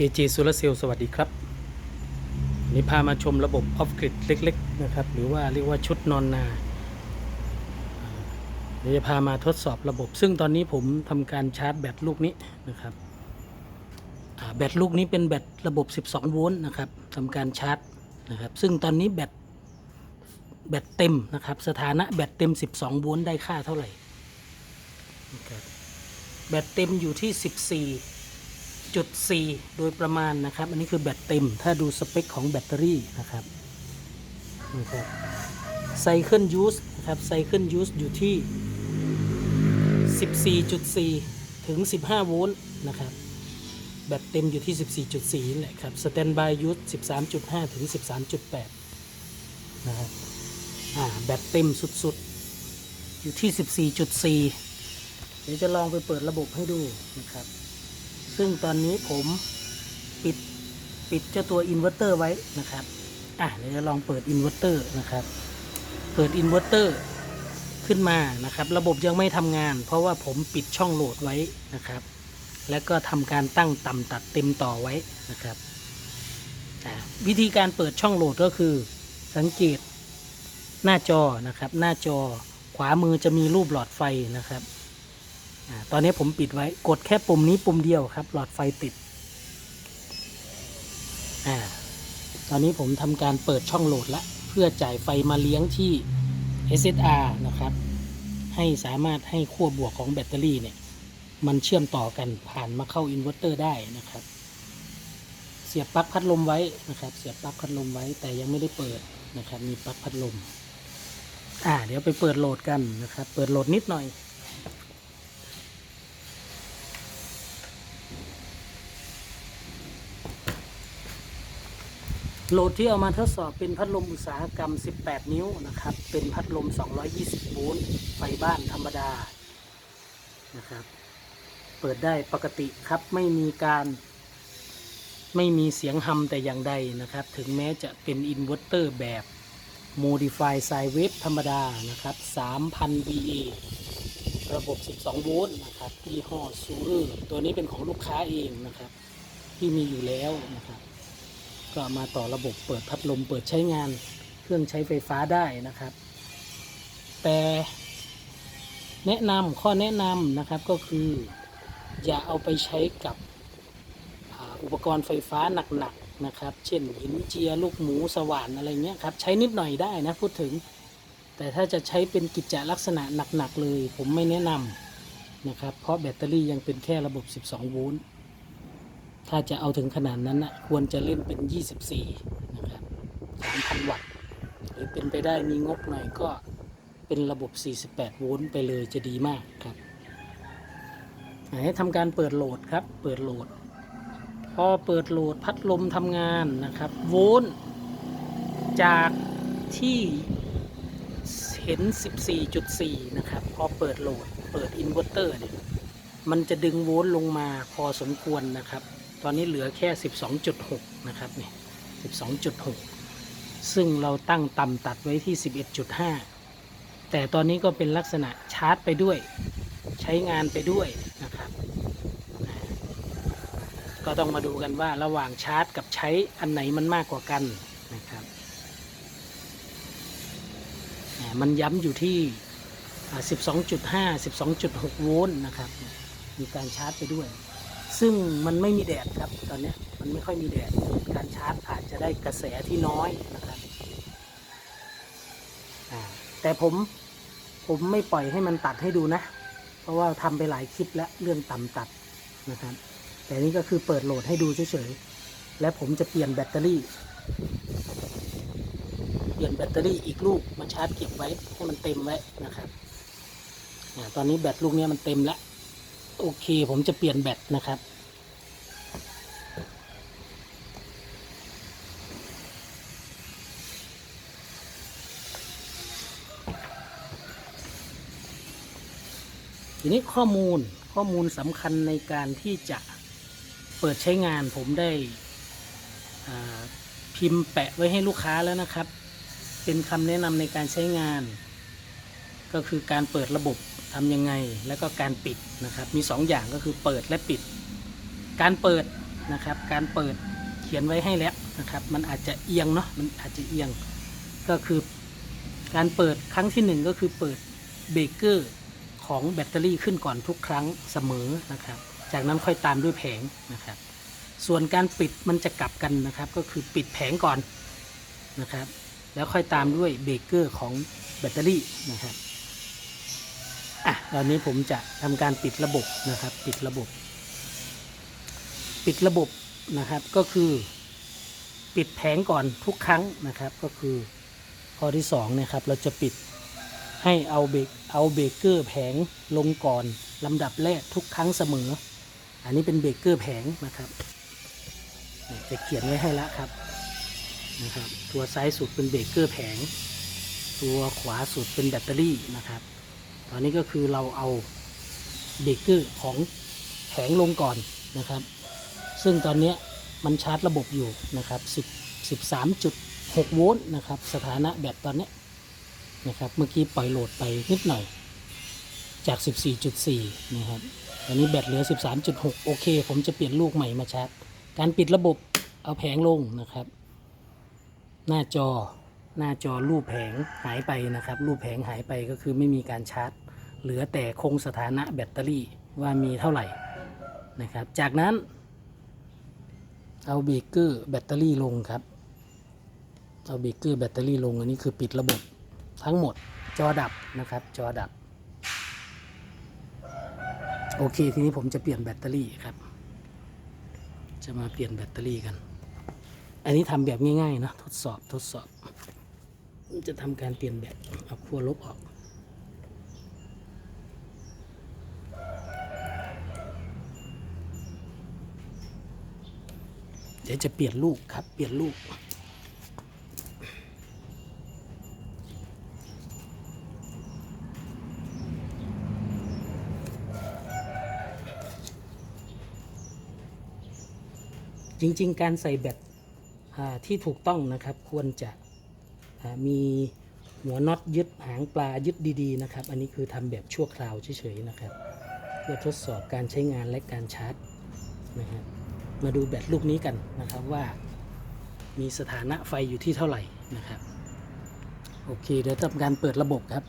AJ Solar Cell สวัสดีครับนี่พามาชมระบบออฟกริดเล็ก ๆ นะครับ หรือว่าเรียกว่าชุดนอนนาเดี๋ยวจะพามาทดสอบระบบ ซึ่งตอนนี้ผมทำการชาร์จแบตลูกนี้นะครับแบตลูกนี้เป็นแบตระบบ 12 โวลต์นะครับทำการชาร์จนะครับ ซึ่งตอนนี้แบตแบตเต็มนะครับ สถานะแบตเต็ม 12 โวลต์ได้ค่าเท่าไหร่ แบตเต็มอยู่ที่ 14 จุด4โดยประมาณนะครับ อันนี้คือแบตเต็ม ถ้าดูสเปคของแบตเตอรี่นะครับนะครับไซเคิลยูสนะครับไซเคิลยูสอยู่ที่ 14.4 ถึง 15 โวลต์นะครับ แบตเต็มอยู่ที่ 14.4นี่แหละครับสแตนบายยูส13.5 ถึง 13.8 นะครับอ่าแบตเต็มสุดๆ อยู่ที่ 14.4 เดี๋ยวจะลองไปเปิดระบบให้ดูนะครับ ซึ่งตอนนี้ผมปิดปิดเจ้าตัวอินเวอร์เตอร์ไว้นะครับ อะเดี๋ยวจะลองเปิดอินเวอร์เตอร์นะครับ เปิดอินเวอร์เตอร์ขึ้นมานะครับ ระบบยังไม่ทำงาน เพราะว่าผมปิดช่องโหลดไว้นะครับ แล้วก็ทำการตั้งต่ำตัดเต็มต่อไว้นะครับวิธีการเปิดช่องโหลดก็คือ สังเกตหน้าจอนะครับ หน้าจอขวามือจะมีรูปหลอดไฟนะครับ ตอนนี้ผมปิดไว้กดแค่ปุ่มนี้ปุ่มเดียวครับ หลอดไฟติดอตอนนี้ผมทำการเปิดช่องโหลดละ เพื่อจ่ายไฟมาเลี้ยงที่ SSR นะครับ ให้สามารถให้ขั้วบวกของแบตเตอรี่เนี่ย มันเชื่อมต่อกันผ่านมาเข้าอินเวอร์เตอร์ได้นะครับ เสียบปลั๊กพัดลมไว้นะครับ เสียบปลั๊กพัดลมไว้แต่ยังไม่ได้เปิดนะครับ มีปลั๊กพัดลม อ่า เดี๋ยวไปเปิดโหลดกันนะครับ เปิดโหลดนิดหน่อย โหลดที่เอามาทดสอบเป็นพัดลมอุตสาหกรรม 18 นิ้วนะครับ เป็นพัดลม 220 โวลต์ ไฟบ้านธรรมดา นะครับ เปิดได้ปกติครับ ไม่มีการ ไม่มีเสียงฮัมแต่อย่างใดนะครับ ถึงแม้จะเป็นอินเวอร์เตอร์แบบ Modify Sine Wave ธรรมดา นะครับ 3,000 VA ระบบ 12 โวลต์ นะครับยี่ห้อซูเออร์ตัวนี้เป็นของลูกค้าเองนะครับ ที่มีอยู่แล้วนะครับ ก็มาต่อระบบเปิดพัดลมเปิดใช้งานเครื่องใช้ไฟฟ้าได้นะครับ แต่แนะนำข้อแนะนำนะครับก็คือ อย่าเอาไปใช้กับอุปกรณ์ไฟฟ้าหนักๆนะครับ เช่นหินเจียลูกหมูสว่านอะไรเงี้ยครับใช้นิดหน่อยได้นะพูดถึง แต่ถ้าจะใช้เป็นกิจลักษณะหนักๆเลย ผมไม่แนะนำนะครับ เพราะแบตเตอรี่ยังเป็นแค่ระบบ 12 โวลต์ ถ้าจะเอาถึงขนาดนั้นนะควรจะเล่นเป็น 24 นะครับ 3,000 วัตต์ หรือเป็นไปได้มีงบหน่อยก็เป็นระบบ 48 โวลต์ไปเลยจะดีมากครับให้ทำการเปิดโหลดครับ เปิดโหลด พอเปิดโหลดพัดลมทำงานนะครับ โวลต์จากที่เห็น 14.4 นะครับ พอเปิดโหลด เปิดอินเวอร์เตอร์เนี่ยมันจะดึงโวลต์ลงมาพอสมควรนะครับ ตอนนี้เหลือแค่ 12.6 นะครับนี่12.6 ซึ่งเราตั้งต่ำตัดไว้ที่ 11.5 แต่ตอนนี้ก็เป็นลักษณะชาร์จไปด้วย ใช้งานไปด้วยนะครับ ก็ต้องมาดูกันว่าระหว่างชาร์จกับใช้อันไหนมันมากกว่ากันนะครับมันย้ำอยู่ที่ 12.5 12.6 โวลต์นะครับ มีการชาร์จไปด้วย ซึ่งมันไม่มีแดดครับตอนนี้มันไม่ค่อยมีแดด การชาร์จอาจจะได้กระแสที่น้อยนะครับแต่ผมผมไม่ปล่อยให้มันตัดให้ดูนะ เพราะว่าทำไปหลายคลิปแล้วเรื่องต่ำตัดนะครับ แต่นี่ก็คือเปิดโหลดให้ดูเฉยๆ และผมจะเปลี่ยนแบตเตอรี่ เปลี่ยนแบตเตอรี่อีกลูกมาชาร์จเก็บไว้ให้มันเต็มไว้นะครับตอนนี้แบตลูกนี้มันเต็มแล้ว โอเค ผมจะเปลี่ยนแบตนะครับ ทีนี้ข้อมูลข้อมูลสำคัญในการที่จะเปิดใช้งานผมได้พิมพ์แปะไว้ให้ลูกค้าแล้วนะครับ เป็นคำแนะนำในการใช้งาน ก็คือการเปิดระบบ ทำยังไงแล้วก็การปิดนะครับ มี 2 อย่างก็คือเปิดและปิด การเปิดนะครับ การเปิดเขียนไว้ให้แล้วนะครับ มันอาจจะเอียงเนาะมันอาจจะเอียงก็คือการเปิดครั้งที่หนึ่งก็คือเปิดเบรกเกอร์ของแบตเตอรี่ขึ้นก่อนทุกครั้งเสมอนะครับ จากนั้นค่อยตามด้วยแผงนะครับ ส่วนการปิดมันจะกลับกันนะครับ ก็คือปิดแผงก่อนนะครับ แล้วค่อยตามด้วยเบรกเกอร์ของแบตเตอรี่นะครับ อะตอนนี้ผมจะทำการปิดระบบนะครับ ปิดระบบ ปิดระบบนะครับก็คือ ปิดแผงก่อนทุกครั้งนะครับ ก็คือข้อที่สองนะครับเราจะปิดให้เอาเบรกเอาเบรกเกอร์แผงลงก่อนลำดับแรกทุกครั้งเสมอ อันนี้เป็นเบรกเกอร์แผงนะครับจะเขียนไว้ให้แล้วครับนะครับ ตัวซ้ายสุดเป็นเบรกเกอร์แผง ตัวขวาสุดเป็นแบตเตอรี่นะครับ ตอนนี้ก็คือเราเอาเบรกเกอร์ของแผงลงก่อนนะครับ ซึ่งตอนนี้มันชาร์จระบบอยู่นะครับ10 13.6 โวลต์นะครับ สถานะแบตตอนนี้นะครับ เมื่อกี้ปล่อยโหลดไปนิดหน่อย จาก 14.4 นะครับตอนนี้แบตเหลือ 13.6 โอเค ผมจะเปลี่ยนลูกใหม่มาชาร์จ การปิดระบบเอาแผงลงนะครับ หน้าจอ หน้าจอรูปแผงหายไปนะครับ รูปแผงหายไปก็คือไม่มีการชาร์จ เหลือแต่คงสถานะแบตเตอรี่ว่ามีเท่าไหร่นะครับ จากนั้น เอาเบรกเกอร์แบตเตอรี่ลงครับ เอาเบรกเกอร์แบตเตอรี่ลงอันนี้คือปิดระบบทั้งหมดจอดับนะครับ จอดับ โอเค ทีนี้ผมจะเปลี่ยนแบตเตอรี่ครับ จะมาเปลี่ยนแบตเตอรี่กัน อันนี้ทำแบบง่ายๆนะทดสอบทดสอบ จะทำการเปลี่ยนแบตเอาขั้วลบออกเดี๋ยวจะเปลี่ยนลูกครับ เปลี่ยนลูก จริง ๆ การใส่แบตที่ถูกต้องนะครับ ควรจะ มีหัวน็อตยึดหางปลายึดดีๆนะครับ อันนี้คือทำแบบชั่วคราวเฉยๆนะครับ เพื่อทดสอบการใช้งานและการชาร์จนะครับมาดูแบตลูกนี้กันนะครับว่ามีสถานะไฟอยู่ที่เท่าไหร่นะครับ โอเคเดี๋ยวทำการเปิดระบบครับ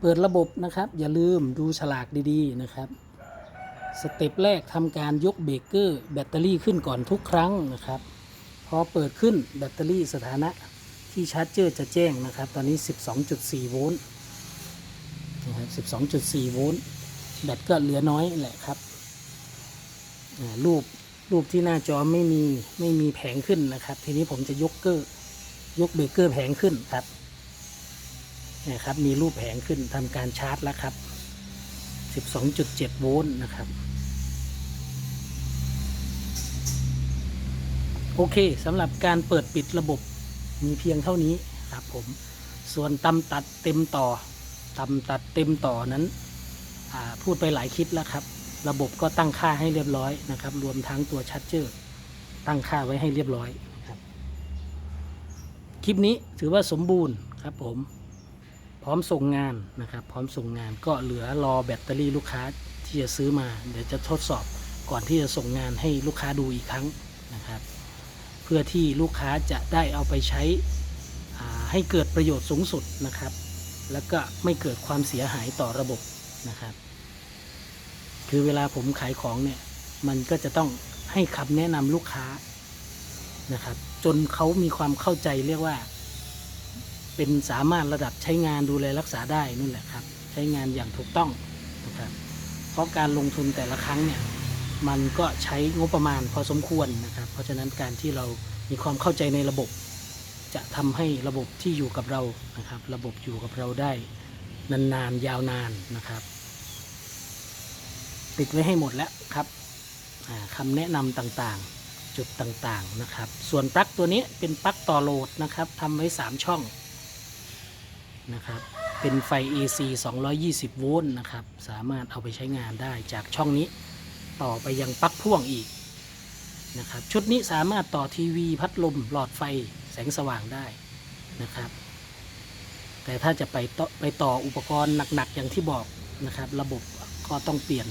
เปิดระบบนะครับ อย่าลืมดูฉลากดีๆนะครับสเต็ปแรกทำการยกเบรกเกอร์แบตเตอรี่ขึ้นก่อนทุกครั้งนะครับ พอเปิดขึ้นแบตเตอรี่สถานะ ที่ชาร์จเจอร์จะแจ้งนะครับ ตอนนี้ 12.4 โวลต์นะครับ12.4 โวลต์แบตก็เหลือน้อยแหละครับรูปรูปที่หน้าจอไม่มีไม่มีแผงขึ้นนะครับ ทีนี้ผมจะยกเกอร์ยกเบรกเกอร์แผงขึ้นครับนี่ยครับ มีรูปแผงขึ้นทำการชาร์จแล้วครับ 12.7 โวลต์นะครับโอเคสำหรับการเปิดปิดระบบ มีเพียงเท่านี้ครับผมส่วนตำตัดเต็มต่อตำตัดเต็มต่อนั้นพูดไปหลายคลิปแล้วครับ ระบบก็ตั้งค่าให้เรียบร้อยนะครับ รวมทั้งตัวชัดเจอร์ตั้งค่าไว้ให้เรียบร้อยครับคลิปนี้ถือว่าสมบูรณ์ครับผมพร้อมส่งงานนะครับ พร้อมส่งงานก็เหลือรอแบตเตอรี่ลูกค้าที่จะซื้อมา เดี๋ยวจะทดสอบก่อนที่จะส่งงานให้ลูกค้าดูอีกครั้งนะครับ เพื่อที่ลูกค้าจะได้เอาไปใช้ให้เกิดประโยชน์สูงสุดนะครับ แล้วก็ไม่เกิดความเสียหายต่อระบบนะครับ คือเวลาผมขายของเนี่ย มันก็จะต้องให้คำแนะนำลูกค้านะครับ จนเขามีความเข้าใจเรียกว่า เป็นสามารถระดับใช้งานดูแลรักษาได้นั่นแหละครับ ใช้งานอย่างถูกต้องนะครับ เพราะการลงทุนแต่ละครั้งเนี่ย มันก็ใช้งบประมาณพอสมควรนะครับ เพราะฉะนั้นการที่เรามีความเข้าใจในระบบ จะทำให้ระบบที่อยู่กับเรานะครับ ระบบอยู่กับเราได้นานๆยาวนานนะครับ ติดไว้ให้หมดแล้วครับอ่าคำแนะนำต่างๆ จุดต่างๆนะครับ ส่วนปลั๊กตัวนี้เป็นปลั๊กต่อโหลดนะครับทำไว้ 3 ช่องนะครับเป็นไฟ AC 220 โวลต์นะครับ สามารถเอาไปใช้งานได้จากช่องนี้ ต่อไปยังปลั๊กพ่วงอีกนะครับชุดนี้สามารถต่อทีวีพัดลมหลอดไฟแสงสว่างได้นะครับ แต่ถ้าจะไปต่อไปต่ออุปกรณ์หนักๆอย่างที่บอกนะครับ ระบบก็ต้องเปลี่ยน